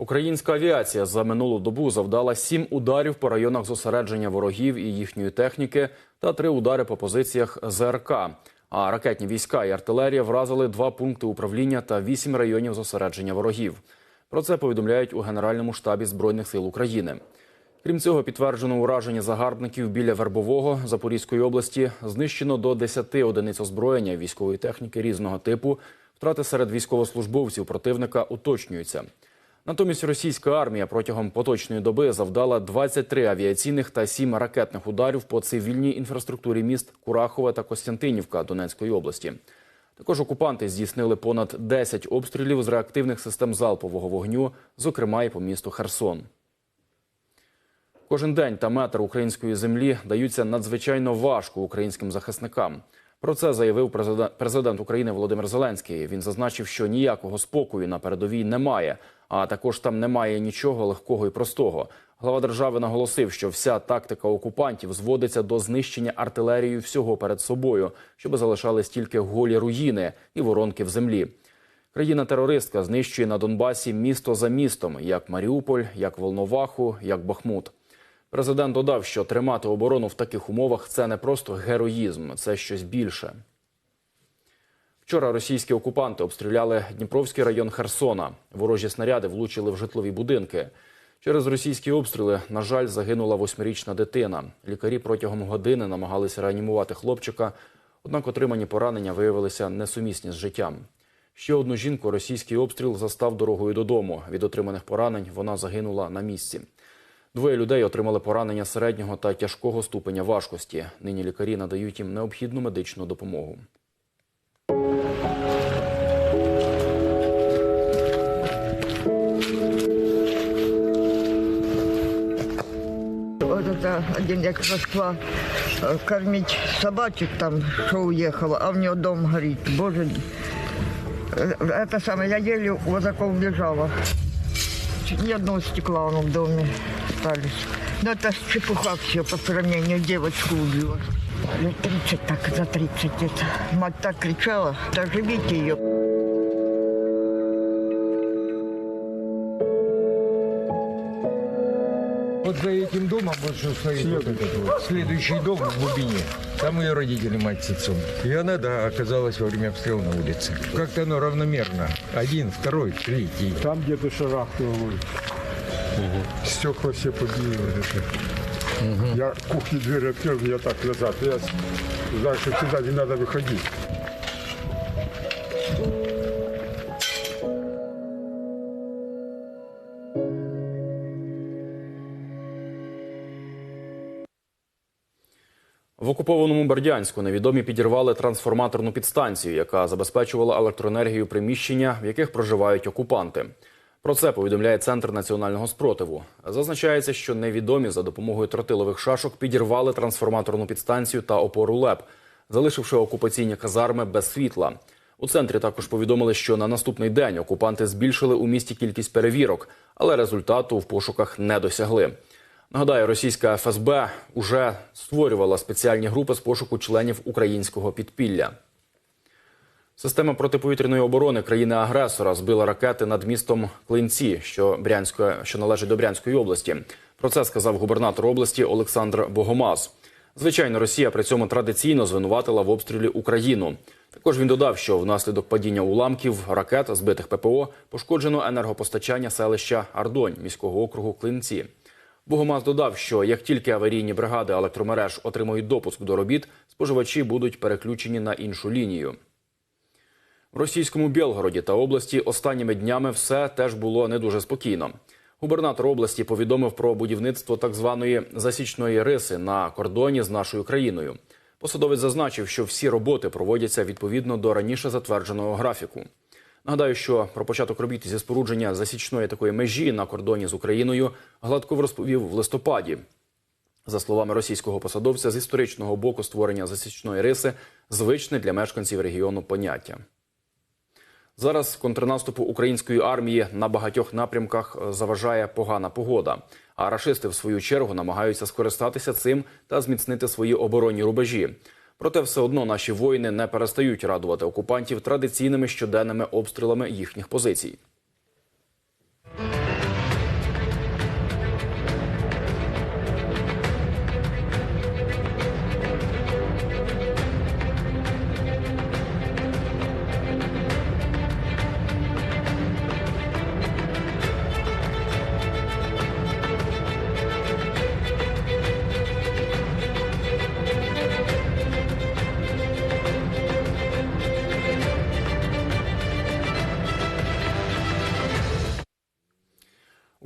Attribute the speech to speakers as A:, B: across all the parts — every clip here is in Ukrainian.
A: Українська авіація за минулу добу завдала сім ударів по районах зосередження ворогів і їхньої техніки та три удари по позиціях ЗРК. А ракетні війська і артилерія вразили два пункти управління та вісім районів зосередження ворогів. Про це повідомляють у Генеральному штабі Збройних сил України. Крім цього, підтверджено ураження загарбників біля Вербового Запорізької області. Знищено до 10 одиниць озброєння військової техніки різного типу. Втрати серед військовослужбовців противника уточнюються. Натомість російська армія протягом поточної доби завдала 23 авіаційних та 7 ракетних ударів по цивільній інфраструктурі міст Курахове та Костянтинівка Донецької області. Також окупанти здійснили понад 10 обстрілів з реактивних систем залпового вогню, зокрема і по місту Херсон. Кожен день та метр української землі даються надзвичайно важко українським захисникам. Про це заявив президент, України Володимир Зеленський. Він зазначив, що ніякого спокою на передовій немає, а також там немає нічого легкого і простого. Глава держави наголосив, що вся тактика окупантів зводиться до знищення артилерією всього перед собою, щоб залишались тільки голі руїни і воронки в землі. Країна-терористка знищує на Донбасі місто за містом, як Маріуполь, як Волноваху, як Бахмут. Президент додав, що тримати оборону в таких умовах це не просто героїзм, це щось більше. Вчора російські окупанти обстріляли Дніпровський район Херсона. Ворожі снаряди влучили в житлові будинки. Через російські обстріли, на жаль, загинула восьмирічна дитина. Лікарі протягом години намагалися реанімувати хлопчика, однак отримані поранення виявилися несумісні з життям. Ще одну жінку російський обстріл застав дорогою додому. Від отриманих поранень вона загинула на місці. Двоє людей отримали поранення середнього та тяжкого ступеня важкості. Нині лікарі надають їм необхідну медичну допомогу.
B: Вот это один я пошла э, кормить собачек там, что уехала, а у нее дом горит. Боже, э, это самое, я еле вот такого убежала. Ни одного стекла оно в доме Остались. Но это чепуха все по сравнению, девочку убила. Лет 30 так, за 30 где-то. Мать так кричала, да живите ее.
C: Вот за этим домом вот что стоит вот этот вот, следующий дом в глубине. Там ее родители, мать с отцом. И она, да, оказалась во время обстрела на улице. Как-то оно равномерно. Один, второй, третий.
D: Там где-то шарахнуло. Стекла все побили. Вот это. Я кухню дверь открыл, я так назад. Я с- знаю, что сюда не надо выходить.
A: В окупованому Бердянську невідомі підірвали трансформаторну підстанцію, яка забезпечувала електроенергію приміщення, в яких проживають окупанти. Про це повідомляє Центр національного спротиву. Зазначається, що невідомі за допомогою тротилових шашок підірвали трансформаторну підстанцію та опору ЛЕП, залишивши окупаційні казарми без світла. У центрі також повідомили, що на наступний день окупанти збільшили у місті кількість перевірок, але результату в пошуках не досягли. Нагадаю, російська ФСБ уже створювала спеціальні групи з пошуку членів українського підпілля. Система протиповітряної оборони країни-агресора збила ракети над містом Клинці, що Брянська, що належить до Брянської області. Про це сказав губернатор області Олександр Богомаз. Звичайно, Росія при цьому традиційно звинуватила в обстрілі Україну. Також він додав, що внаслідок падіння уламків ракет, збитих ППО, пошкоджено енергопостачання селища Ардонь міського округу Клинці. Богомаз додав, що як тільки аварійні бригади електромереж отримують допуск до робіт, споживачі будуть переключені на іншу лінію. В російському Білгороді та області останніми днями все теж було не дуже спокійно. Губернатор області повідомив про будівництво так званої засічної риси на кордоні з нашою країною. Посадовець зазначив, що всі роботи проводяться відповідно до раніше затвердженого графіку. Нагадаю, що про початок робіт зі спорудження засічної такої межі на кордоні з Україною Гладков розповів в листопаді. За словами російського посадовця, з історичного боку створення засічної риси звичне для мешканців регіону поняття. Зараз контрнаступу української армії на багатьох напрямках е, заважає погана погода. А рашисти, в свою чергу, намагаються скористатися цим та зміцнити свої оборонні рубежі. Проте все одно наші воїни не перестають радувати окупантів традиційними щоденними обстрілами їхніх позицій.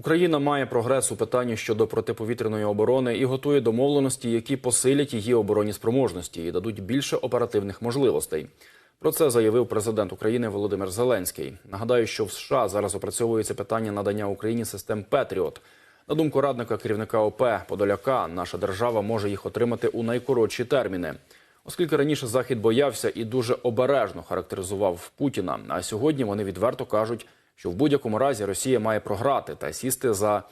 A: Україна має прогрес у питанні щодо протиповітряної оборони і готує домовленості, які посилять її оборонні спроможності і дадуть більше оперативних можливостей. Про це заявив президент України Володимир Зеленський. Нагадаю, що в США зараз опрацьовується питання надання Україні систем Петріот. На думку радника керівника ОП Подоляка, наша держава може їх отримати у найкоротші терміни. Оскільки раніше Захід боявся і дуже обережно характеризував Путіна, а сьогодні вони відверто кажуть, що в будь-якому разі Росія має програти та сісти за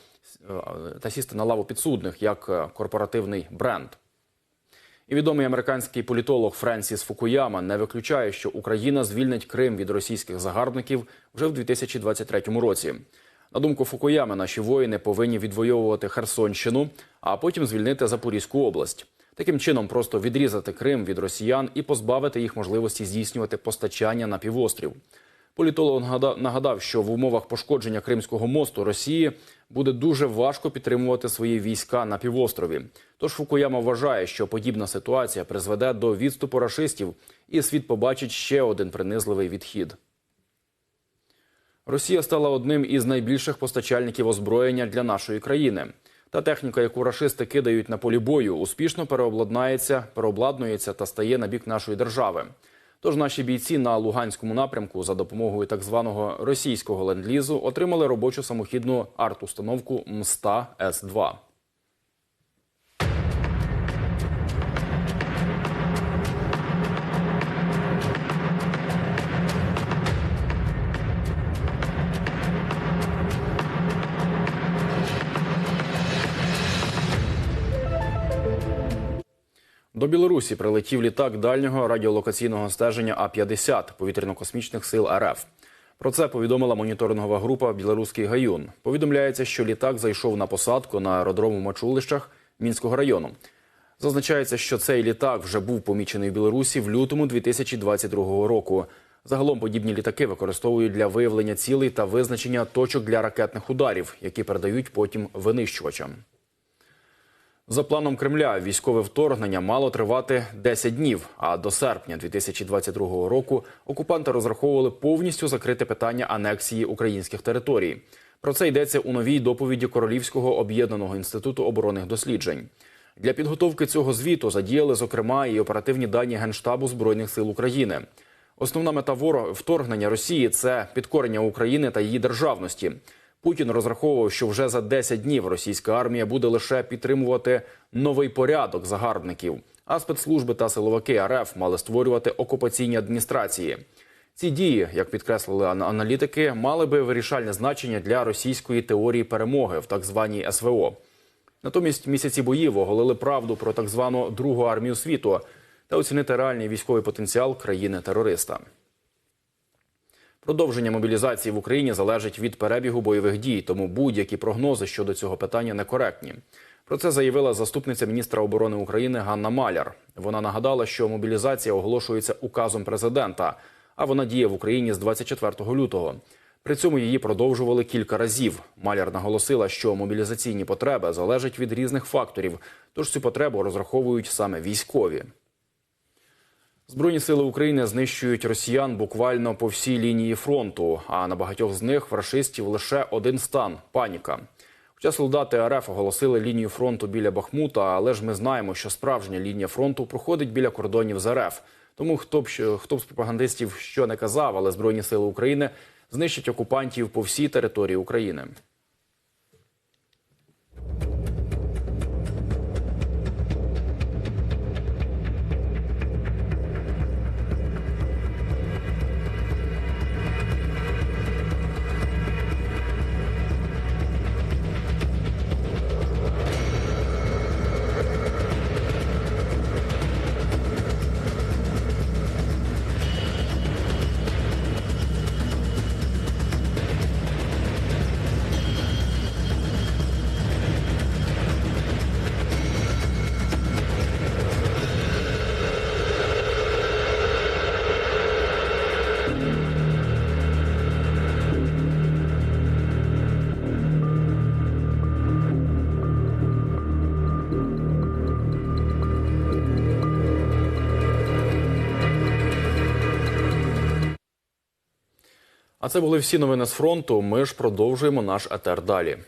A: е, та сісти на лаву підсудних як е, корпоративний бренд. І відомий американський політолог Френсіс Фукуяма не виключає, що Україна звільнить Крим від російських загарбників вже в 2023 році. На думку Фукуями, наші воїни повинні відвоювати Херсонщину, а потім звільнити Запорізьку область. Таким чином, просто відрізати Крим від росіян і позбавити їх можливості здійснювати постачання на півострів. Політолог нагада- нагадав, що в умовах пошкодження Кримського мосту Росії буде дуже важко підтримувати свої війська на півострові. Тож Фукуяма вважає, що подібна ситуація призведе до відступу рашистів, і світ побачить ще один принизливий відхід. Росія стала одним із найбільших постачальників озброєння для нашої країни. Та техніка, яку рашисти кидають на полі бою, успішно переобладнається, переобладнується та стає на бік нашої держави. Тож наші бійці на Луганському напрямку за допомогою так званого російського ленд-лізу отримали робочу самохідну арт-установку МСТА С-2. До Білорусі прилетів літак дальнього радіолокаційного стеження А-50 повітряно-космічних сил РФ. Про це повідомила моніторингова група Білоруський гаюн. Повідомляється, що літак зайшов на посадку на аеродрому Мачулищах Мінського району. Зазначається, що цей літак вже був помічений в Білорусі в лютому 2022 року. Загалом подібні літаки використовують для виявлення цілей та визначення точок для ракетних ударів, які передають потім винищувачам. За планом Кремля, військове вторгнення мало тривати 10 днів. А до серпня 2022 року окупанти розраховували повністю закрити питання анексії українських територій. Про це йдеться у новій доповіді Королівського об'єднаного інституту оборонних досліджень. Для підготовки цього звіту задіяли зокрема і оперативні дані Генштабу збройних сил України. Основна мета вторгнення Росії це підкорення України та її державності. Путін розраховував, що вже за 10 днів російська армія буде лише підтримувати новий порядок загарбників, а спецслужби та силовики РФ мали створювати окупаційні адміністрації. Ці дії, як підкреслили аналітики, мали би вирішальне значення для російської теорії перемоги в так званій СВО. Натомість місяці боїв оголили правду про так звану другу армію світу та оцінити реальний військовий потенціал країни-терориста. Продовження мобілізації в Україні залежить від перебігу бойових дій, тому будь-які прогнози щодо цього питання некоректні. Про це заявила заступниця міністра оборони України Ганна Маляр. Вона нагадала, що мобілізація оголошується указом президента, а вона діє в Україні з 24 лютого. При цьому її продовжували кілька разів. Маляр наголосила, що мобілізаційні потреби залежать від різних факторів, тож цю потребу розраховують саме військові. Збройні сили України знищують росіян буквально по всій лінії фронту. А на багатьох з них в лише один стан паніка. Хоча солдати РФ оголосили лінію фронту біля Бахмута, але ж ми знаємо, що справжня лінія фронту проходить біля кордонів з РФ. Тому хто б хто б з пропагандистів що не казав, але збройні сили України знищать окупантів по всій території України. А це були всі новини з фронту. Ми ж продовжуємо наш етер далі.